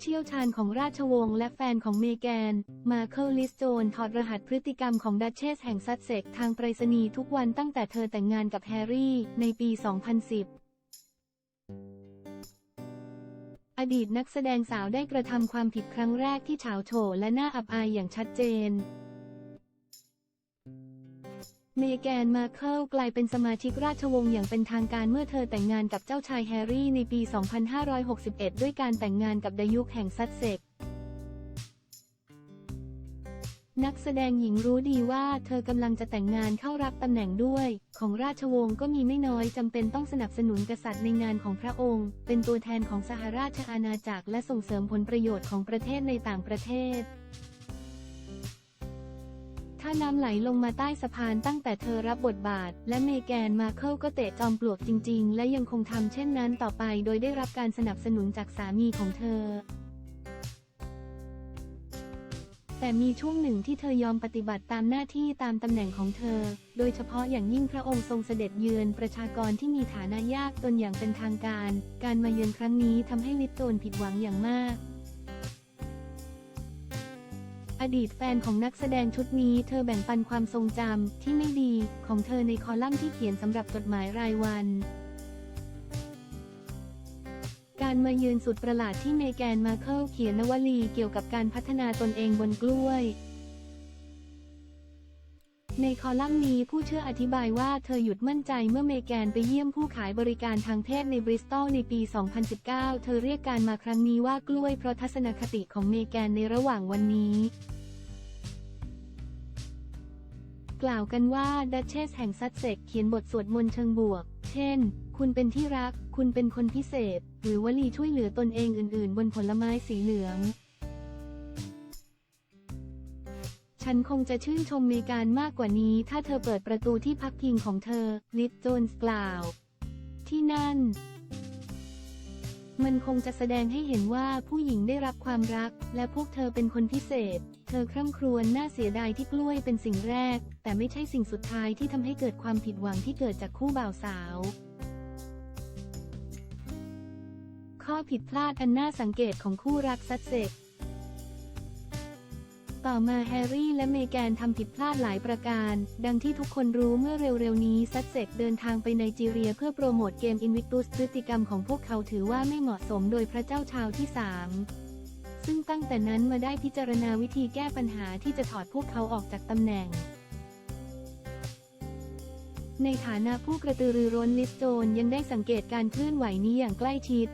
เชี่ยวชาญของราชวงศ์และแฟนของเมแกน มาเคิลลิสโจนถอดรหัสพฤติกรรมของดัชเชสแห่งซัสเซ็กทางไปรษณีย์ทุกวันตั้งแต่เธอแต่งงานกับแฮร์รี่ ในปี 2010อดีตนักแสดงสาวได้กระทำความผิดครั้งแรกที่เฉาโฉและน่าอับอายอย่างชัดเจน เมแกนมาเคิลกลายเป็นสมาชิกราชวงศ์อย่างเป็นทางการเมื่อเธอแต่งงานกับเจ้าชายแฮร์รี่ในปี 2561 ด้วยการแต่งงานกับดยุคแห่งซัสเซ็กนักแสดงหญิงรู้ดีว่าเธอกำลังจะแต่งงานเข้ารับตำแหน่งด้วย ของราชวงศ์ก็มีไม่น้อยจำเป็นต้องสนับสนุนกษัตริย์ในงานของพระองค์ เป็นตัวแทนของสหราชอาณาจักรและส่งเสริมผลประโยชน์ของประเทศในต่างประเทศาน้ำไหลลงมาใต้สะพานตั้งแต่เธอรับบทบาท และเมแกนมาเคิลก็เตะจอมปลวกจริง ๆ และยังคงทำเช่นนั้นต่อไปโดยได้รับการสนับสนุนจากสามีของเธอ แต่มีช่วงหนึ่งที่เธอยอมปฏิบัติตามหน้าที่ตามตำแหน่งของเธอ โดยเฉพาะอย่างยิ่งพระองค์ทรงเสด็จเยือนประชากรที่มีฐานะยากจนอย่างเป็นทางการ การมาเยือนครั้งนี้ทำให้ลิตโตนผิดหวังอย่างมาก อดีตแฟนของนักแสดงชุดนี้เธอแบ่งปันความทรงจำที่ไม่ดีของเธอในคอลัมน์ที่เขียนสำหรับจดหมายรายวัน การมาเยือนสุดประหลาดที่เมแกนมาเคิลเขียนนวลีเกี่ยวกับการพัฒนาตนเองบนกล้วย ในคอลัมน์นี้ผู้เชื่ออธิบายว่าเธอหยุดมั่นใจเมื่อเมแกนไปเยี่ยมผู้ขายบริการทางเพศในบริสตอลในปี 2019 เธอเรียกการมาครั้งนี้ว่ากล้วยเพราะทัศนคติของเมแกนในระหว่างวันนี้ กล่าวกันว่าดัชเชสแห่งซัสเซกเขียนบทสวดมนต์เชิงบวก เช่น คุณเป็นที่รัก คุณเป็นคนพิเศษ หรือวลีช่วยเหลือตนเองอื่น ๆ บนผลไม้สีเหลือง ฉันคงจะชื่นชมเมการมากกว่านี้ ถ้าเธอเปิดประตูที่พักพิงของเธอ ลิตโจนส์กล่าว ที่นั่น มันคงจะแสดงให้เห็นว่าผู้หญิงได้รับความรัก และพวกเธอเป็นคนพิเศษ เธอคร่ำครวญน่าเสียดายที่กล้วยเป็นสิ่งแรก แต่ไม่ใช่สิ่งสุดท้ายที่ทำให้เกิดความผิดหวังที่เกิดจากคู่บ่าวสาว ข้อผิดพลาดอันน่าสังเกตของคู่รักซัดเซ็ก ต่อมาแฮร์รี่และเมแกนทำผิดพลาดหลายประการ ดังที่ทุกคนรู้เมื่อเร็วๆนี้ซัสเซกเดินทางไปไนจีเรียเพื่อโปรโมทเกมอินวิ t ุสพฤติกรรมของพวกเขาถือว่าไม่เหมาะสมโดยพระเจ้าชาวที่สามซึ่งตั้งแต่นั้นมาได้พิจารณาวิธีแก้ปัญหาที่จะถอดพวกเขาออกจากตำแหน่ง ในฐานะผู้กระตือรือร้นลิสโจนยังได้สังเกตการเคลื่อนไหวนี้อย่างใกล้ชิด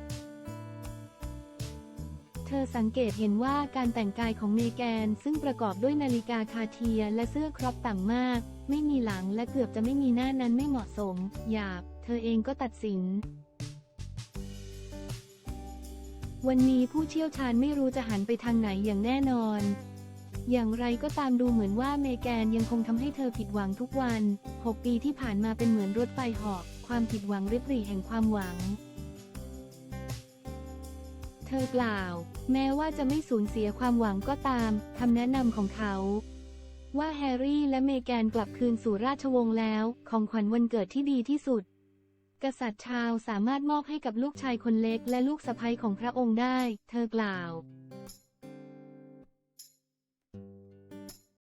ธอสังเกตเห็นว่าการแต่งกายของเมแกน ซึ่งประกอบด้วยนาฬิกาคาเทียและเสื้อครอปต่ำมาก ไม่มีหลังและเกือบจะไม่มีหน้านั้นไม่เหมาะสม หยาบ เธอเองก็ตัดสิน วันนี้ผู้เชี่ยวชาญไม่รู้จะหันไปทางไหนอย่างแน่นอน อย่างไรก็ตามดูเหมือนว่าเมแกนยังคงทำให้เธอผิดหวังทุกวัน 6 ปีที่ผ่านมาเป็นเหมือนรถไฟหาะความผิดหวังริบหรี่แห่งความหวัง เธอกล่าว แม้ว่าจะไม่สูญเสียความหวังก็ตามคำแนะนำของเขา ว่าแฮร์รี่และเมแกนกลับคืนสู่ราชวงศ์แล้ว ของขวัญวันเกิดที่ดีที่สุด กษัตริย์ชาวสามารถมอบให้กับลูกชายคนเล็กและลูกสะใภ้ของพระองค์ได้ เธอกล่าว